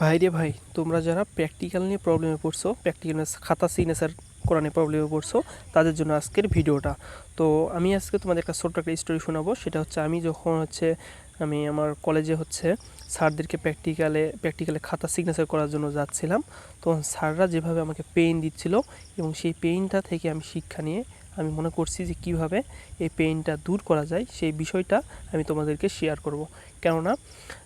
ভাই রে ভাই, তোমরা যারা প্র্যাকটিক্যাল নিয়ে প্রবলেমে পড়ছো প্র্যাকটিক্যাল খাতা সিগনেচার করা নিয়ে প্রবলেমে পড়ছো, তাদের জন্য আজকের ভিডিওটা। তো আমি আজকে তোমাদের একটা ছোট্ট একটা স্টোরি শোনাবো। সেটা হচ্ছে আমি যখন হচ্ছে আমি আমার কলেজে হচ্ছে স্যারদেরকে প্র্যাকটিক্যালে প্র্যাকটিক্যালে খাতা সিগনেচার করার জন্য যাচ্ছিলাম। তখন স্যাররা যেভাবে আমাকে পেইন দিচ্ছিল এবং সেই পেইনটা থেকে আমি শিক্ষা নিয়ে আমি মনে করছি যে কীভাবে এই পেইনটা দূর করা যায়, সেই বিষয়টা আমি তোমাদেরকে শেয়ার করব। কেননা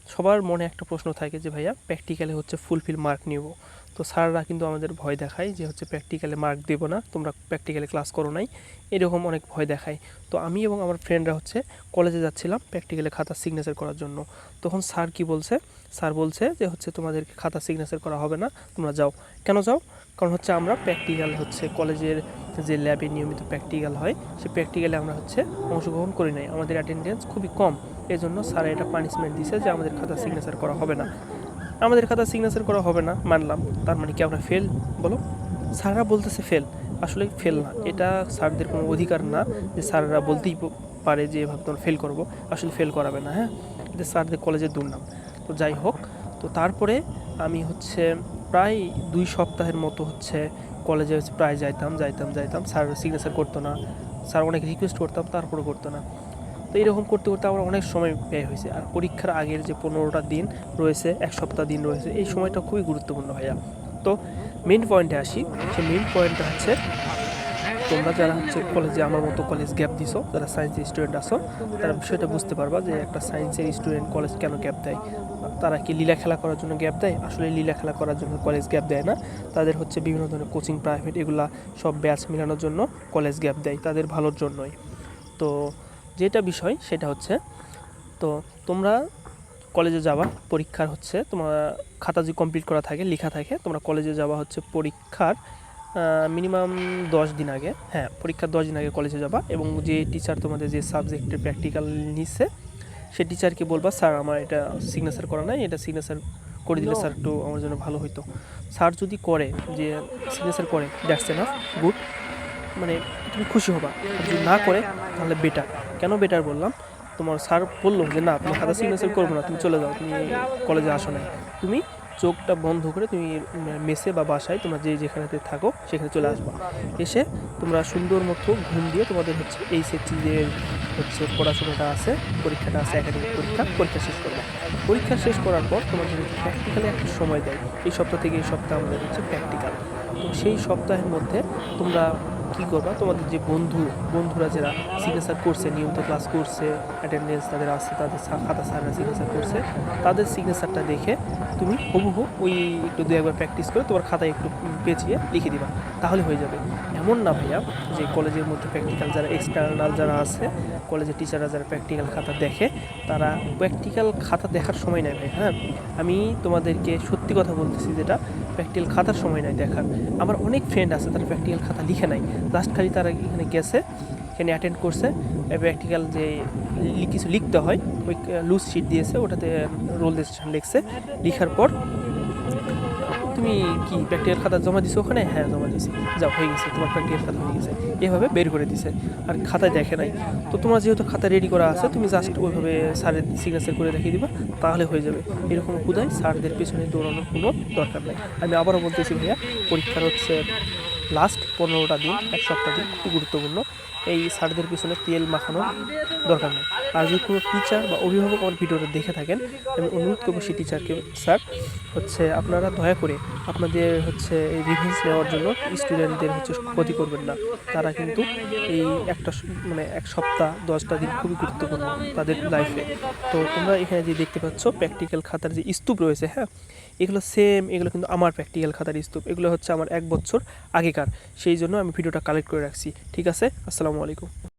সবার মনে একটা প্রশ্ন থাকে যে, ভাইয়া প্র্যাকটিক্যালে হচ্ছে ফুলফিল মার্ক নিব। তো স্যাররা কিন্তু আমাদের ভয় দেখায় যে, হচ্ছে প্র্যাকটিক্যালে মার্ক দেবো না, তোমরা প্র্যাকটিক্যালে ক্লাস করো নাই। এরকম অনেক ভয় দেখায়। তো আমি এবং আমার ফ্রেন্ডরা হচ্ছে কলেজে যাচ্ছিলাম প্র্যাকটিক্যালে খাতা সিগনেচার করার জন্য। তখন স্যার কি বলছে? স্যার বলছে যে, হচ্ছে তোমাদেরকে খাতা সিগনেচার করা হবে না, তোমরা যাও। কেন যাও? কারণ হচ্ছে আমরা প্র্যাকটিক্যাল হচ্ছে কলেজের যে ল্যাবে নিয়মিত প্র্যাকটিক্যাল হয় সেই প্র্যাকটিক্যালে আমরা হচ্ছে অংশগ্রহণ করি নাই। আমাদের অ্যাটেন্ডেন্স খুবই কম। এই জন্য স্যার এটা পানিশমেন্ট দিছে যে আমাদের খাতা সিগনেচার করা হবে না। আমাদের খাতা সিগনেচার করা হবে না, মানলাম। তার মানে কি আমরা ফেল বলো। স্যাররা বলতেছে ফেল আসলে ফেল না। এটা স্যারদের কোনো অধিকার না যে স্যাররা বলতেই পারে যে এভাবে তোমরা ফেল করব। আসলে ফেল করাবে না হ্যাঁ? এটা স্যারদের কলেজের দুর্নাম। তো যাই হোক, তো তারপরে আমি হচ্ছে প্রায় দুই সপ্তাহের মতো হচ্ছে কলেজে প্রায় যাইতাম যাইতাম যাইতাম। স্যার সিগনেচার করতো না। স্যার অনেক রিকোয়েস্ট করতাম তারপরে করতো না। তো এরকম করতে করতে আমার অনেক সময় ব্যয় হয়েছে। আর পরীক্ষার আগের যে পনেরোটা দিন রয়েছে, এক সপ্তাহ দিন রয়েছে, এই সময়টা খুবই গুরুত্বপূর্ণ ভাইয়া। তো মেন পয়েন্টে আসি। সে মেন পয়েন্টটা হচ্ছে তোমরা যারা হচ্ছে কলেজে আমার মতো কলেজ গ্যাপ দিছো, যারা সায়েন্সের স্টুডেন্ট আসো তারা বিষয়টা বুঝতে পারবা যে একটা সায়েন্সের স্টুডেন্ট কলেজ কেন গ্যাপ দেয়? তারা কি লীলা খেলা করার জন্য গ্যাপ দেয়? আসলে লীলা খেলা করার জন্য কলেজ গ্যাপ দেয় না। তাদের হচ্ছে বিভিন্ন ধরনের কোচিং প্রাইভেট এগুলা সব ব্যাচ মেলানোর জন্য কলেজ গ্যাপ দেয়, তাদের ভালোর জন্যই। তো যেটা বিষয় সেটা হচ্ছে, তো তোমরা কলেজে যাবা, পরীক্ষার হচ্ছে তোমার খাতা যে কমপ্লিট করা থাকে, লেখা থাকে, তোমরা কলেজে যাওয়া হচ্ছে পরীক্ষার মিনিমাম দশ দিন আগে হ্যাঁ পরীক্ষার দশ দিন আগে কলেজে যাবা এবং যে টিচার তোমাদের যে সাবজেক্টের প্র্যাকটিক্যাল নিচ্ছে সে টিচারকে বলবা স্যার আমার এটা সিগনেচার করা নাই এটা সিগনেচার করে দিলে স্যার একটু আমার জন্য ভালো হতো স্যার যদি করে যে সিগনেচার করে দ্যাটস এনাফ গুড মানে তুমি খুশি হবা। আর যদি না করে তাহলে বেটার কেন বেটার বললাম? তোমার স্যার বলল যে না তুমি খাতা সিগনেচার করব না তুমি চলে যাও তুমি কলেজে আসো না তুমি চোখটা বন্ধ করে তুমি মেসে বা বাসায় তোমরা যে যেখানেতে থাকো, সেখানে চলে আসবা। এসে তোমরা সুন্দর মতো ঘুম দিয়ে তোমাদের হচ্ছে এই যে হচ্ছে পড়াশোনাটা আছে, পরীক্ষাটা আছে একাডেমিক পরীক্ষা পরীক্ষা শেষ করবা। পরীক্ষা শেষ করার পর তোমাদের প্র্যাকটিক্যালি একটা সময় দেয়। এই সপ্তাহ থেকে এই সপ্তাহ আমাদের হচ্ছে প্র্যাকটিক্যাল তো সেই সপ্তাহের মধ্যে তোমরা কী করবা? তোমাদের যে বন্ধু, বন্ধুরা যারা সিগনেচার করছে, নিয়মিত ক্লাস করছে অ্যাটেন্ডেন্স তাদের আছে, তাদের খাতা স্যাররা সিগনেচার করছে, তাদের সিগনেচারটা দেখে তুমি হুবহু ওই একটু দু একবার প্র্যাকটিস করে তোমার খাতায় একটু পেঁচিয়ে লিখে দিবা। তাহলে হয়ে যাবে। এমন না ভাইয়া যে কলেজের মধ্যে প্র্যাকটিক্যাল যারা এক্সটার্নাল যারা আছে, কলেজের টিচাররা যারা প্র্যাকটিক্যাল খাতা দেখে, তারা প্র্যাকটিক্যাল খাতা দেখার সময় নেয় ভাই হ্যাঁ? আমি তোমাদেরকে সত্যি কথা বলতেছি যেটা প্র্যাকটিক্যাল খাতার সময় নাই দেখার। আমার অনেক ফ্রেন্ড আছে, তারা প্র্যাকটিক্যাল খাতা লিখে নাই জাস্ট খালি তারা এখানে গেছে, এখানে অ্যাটেন্ড করছে। প্র্যাকটিক্যাল যে কিছু লিখতে হয়, ওই লুজ শিট দিয়েছে, ওটাতে রোল ডিসিশন লিখছে। লিখার পর, তুমি কি প্র্যাকটিক্যাল খাতা জমা দিছো ওখানে? হ্যাঁ জমা দিছি যা হয়ে গেছে, তোমার প্র্যাকটিক্যাল খাতা হয়ে গেছে। এভাবে বের করে দিছে। আর খাতায় দেখে নাই। তো তোমার যেহেতু খাতা রেডি করা আছে, তুমি জাস্ট ওইভাবে স্যারের সিগনেচার করে দেখিয়ে দিবা, তাহলে হয়ে যাবে। এরকম খুদায় স্যারদের পেছনে দৌড়ানোর কোনো দরকার নাই। আমি আবারও বলতেছি ভাইয়া, পরীক্ষার হচ্ছে লাস্ট পনেরোটা দিন, এক সপ্তাহ দিন খুব গুরুত্বপূর্ণ। এই স্যারদের পিছনে তেল মাখানোর দরকার নেই। আর যদি কোনো টিচার বা অভিভাবক আমার ভিডিওটা দেখে থাকেন। আমি অনুরোধ করব সেই টিচারকে স্যার হচ্ছে আপনারা দয়া করে আপনাদের হচ্ছে এই রিভেন্স নেওয়ার জন্য স্টুডেন্টদের হচ্ছে ক্ষতি করবেন না। তারা কিন্তু এই একটা মানে এক সপ্তাহ, দশটা দিন খুবই গুরুত্বপূর্ণ তাদের লাইফে তো তোমরা এখানে যে দেখতে পাচ্ছ প্র্যাকটিক্যাল খাতার যে স্তূপ রয়েছে হ্যাঁ? এগুলো সেম এগুলো কিন্তু আমার প্র্যাকটিক্যাল খাতার স্তূপ। এগুলো হচ্ছে আমার এক বছর আগেকার। সেই জন্য আমি ভিডিওটা কালেক্ট করে রাখছি। ঠিক আছে? আসসালামু আলাইকুম।